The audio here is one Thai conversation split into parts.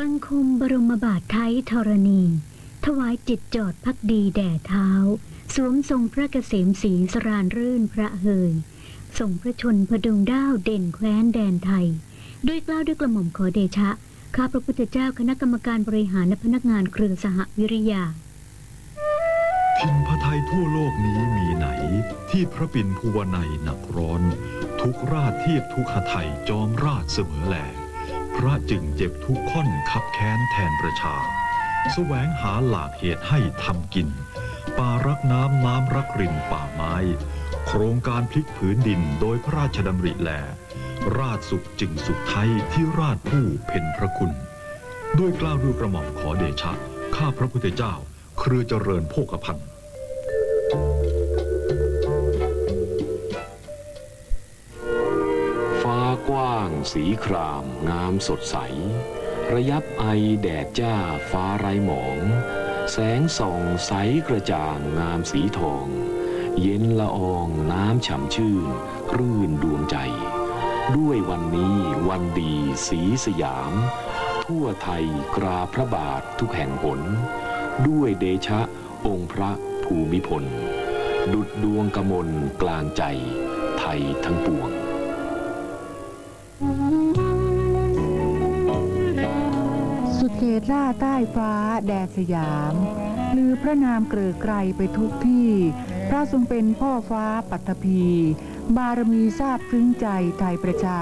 บังคมบรมบาทไทยธรณี ถวายจิตจอดพักดีแด่เท้า สวมทรงพระเกษมสีสรานรื่นพระเฮยทรงพระชนพดุงด้าวเด่นแคว้นแดนไทย ด้วยกล้าวด้วยกระหม่อมขอเดชะ ข้าพระพุทธเจ้าคณะกรรมการบริหารและพนักงานเครือสหวิริยาทินพระไทยทั่วโลกนี้มีไหน ที่พระปิ่นภูวนัยหนักร้อน ทุกราชเทียบทุกขไทยจอมราชเสมอแหล พระจึงเจ็บทุกข้อนขับแค้นแทนประชาแสวงหาหลากเหตุให้ทำกิน ป่ารักน้ำน้ำรักรินป่าไม้ โครงการพลิกผืนดินโดยพระราชดำริแล ราชสุขจึงสุขไทยที่ราชผู้เพ็ญพระคุณ ด้วยกล้าวด้วยกระหม่อมขอเดชะ ข้าพระพุทธเจ้า เครือเจริญโภคภัณฑ์ สีคราม งามสดใส ระยับไอแดดจ้าฟ้าไรหมอง แสงส่องใสกระจ่างงามสีทอง เย็นละอองน้ำฉ่ำชื่น รื่นดวงใจ ด้วยวันนี้วันดีสีสยาม ทั่วไทยกราพระบาททุกแห่งหน ด้วยเดชะองค์พระภูมิพล ดุดดวงกมลกลางใจ ไทยทั้งปวง สุดเขตล่าใต้ฟ้าแดนสยามลือพระนามเกลือไกรไปทุกที่ พระทรงเป็นพ่อฟ้าปัตภีบารมีทราบซึ้งใจไทยประชา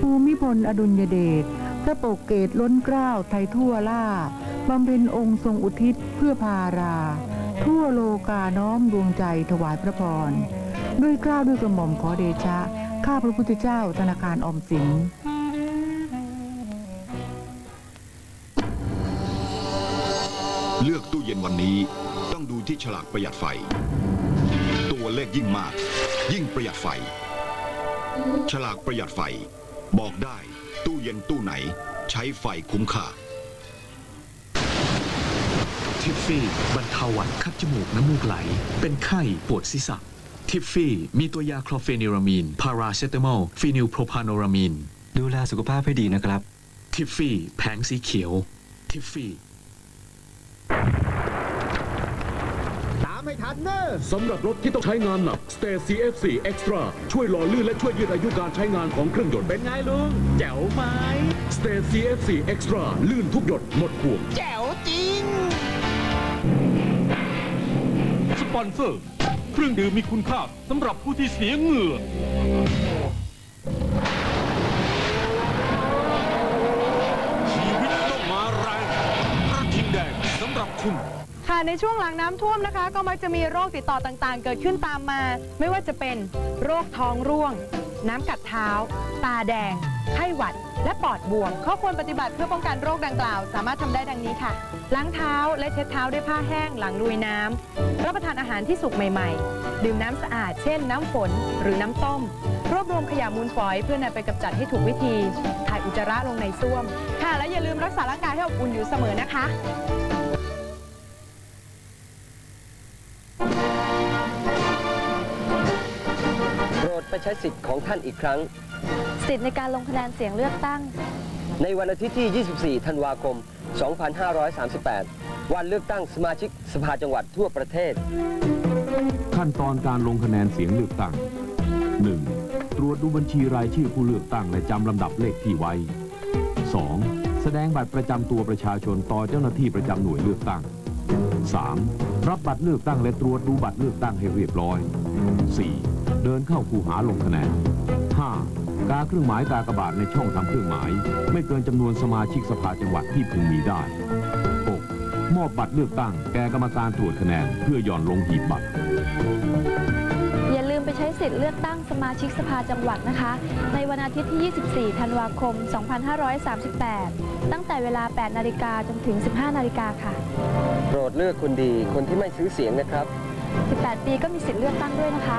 ภูมิพลอดุลยเดชพระปกเกตล้นเกล้าไทยทั่วล่าบำเพ็ญองค์ทรงอุทิศเพื่อพารา ทั่วโลกาน้อมดวงใจถวายพระพร ด้วยเกล้าวด้วยกระหม่อมขอเดชะ ข้าพระพุทธเจ้าธนาคารออมสินเลือกตู้เย็นวันนี้ต้องดูที่ฉลากประหยัดไฟ ตัวเลขยิ่งมาก ยิ่งประหยัดไฟ ฉลากประหยัดไฟ บอกได้ตู้เย็นตู้ไหนใช้ไฟคุ้มค่าทิฟฟี่บรรเทาหวัดคัดจมูกน้ำมูกไหล เป็นไข้ปวดศีรษะ ทิฟฟี่มีตัวยาคลอเฟนิรามีน พาราเซตามอลฟีนิลโพรพานอรามีน ดูแลสุขภาพให้ดีนะครับ ทิฟฟี่แผงสีเขียว ทิฟฟี่ ตามไม่ทันเนอะ สำหรับรถที่ต้องใช้งานหนัก Stay CF4 Extra ช่วยหล่อลื่นและช่วยยืดอายุการใช้งานของเครื่องยนต์ เป็นไงลุง แจ๋วไหม Stay CF4 Extra ลื่นทุกหยดหมดห่วง แจ๋วจริง สปอนเซอร์ เครื่องดื่มมีคุณค่าสำหรับผู้ที่เสียเหงื่อ ชีวิตต้องมาแรงกระทิงแดงสำหรับคุณ ค่ะในช่วงหลังน้ำท่วมนะคะ ก็มักจะมีโรคติดต่อต่างๆ เกิดขึ้นตามมา ไม่ว่าจะเป็นโรคท้องร่วง น้ำกัดเท้า ตาแดง ไข้หวัด และปอดบวม ข้อควรปฏิบัติเพื่อป้องกันโรคดังกล่าว สามารถทำได้ดังนี้ค่ะ ล้างเท้าและเช็ดเท้าด้วยผ้าแห้งหลังลุยน้ำรับประทานอาหารที่สุกใหม่ ๆ ดื่มน้ำสะอาด เช่น น้ำฝนหรือน้ำต้ม รวบรวมขยะมูลฝอยเพื่อนำไปกำจัดให้ถูกวิธี ถ่ายอุจจาระลงในส้วม ค่ะ และอย่าลืมรักษาร่างกายให้อบอุ่นอยู่เสมอนะคะโปรดไปใช้สิทธิ์ของท่านอีกครั้ง สิทธิ์ในการลงคะแนนเสียงเลือกตั้ง ในวันอาทิตย์ที่ 24 ธันวาคม 2538 วันเลือกตั้งสมาชิกสภาจังหวัดทั่วประเทศ ขั้นตอนการลงคะแนนเสียงเลือกตั้ง 1. ตรวจดูบัญชีรายชื่อผู้เลือกตั้งและจำลำดับเลขที่ไว้ 2. แสดงบัตรประจำตัวประชาชนต่อเจ้าหน้าที่ประจำหน่วยเลือกตั้ง 3. รับบัตรเลือกตั้งและตรวจดูบัตรเลือกตั้งให้เรียบร้อย 4. เดินเข้าคูหาลงคะแนน 5. กาเครื่องหมายกากบาทในช่องทำเครื่องหมาย ไม่เกินจำนวนสมาชิกสภาจังหวัดที่พึงมีได้ 6. มอบบัตรเลือกตั้งแก่กรรมการตรวจคะแนนเพื่อย่อนลงหีบบัตร อย่าลืมไปใช้สิทธิ์เลือกตั้งสมาชิกสภาจังหวัดนะคะ ในวันอาทิตย์ที่ 24 ธันวาคม 2538 ตั้งแต่เวลา 8 นาฬิกาจนถึง 15 นาฬิกาค่ะ โปรดเลือกคนดีคนที่ไม่ซื้อเสียงนะครับ 18 ปีก็มีสิทธิ์เลือกตั้งด้วยนะคะ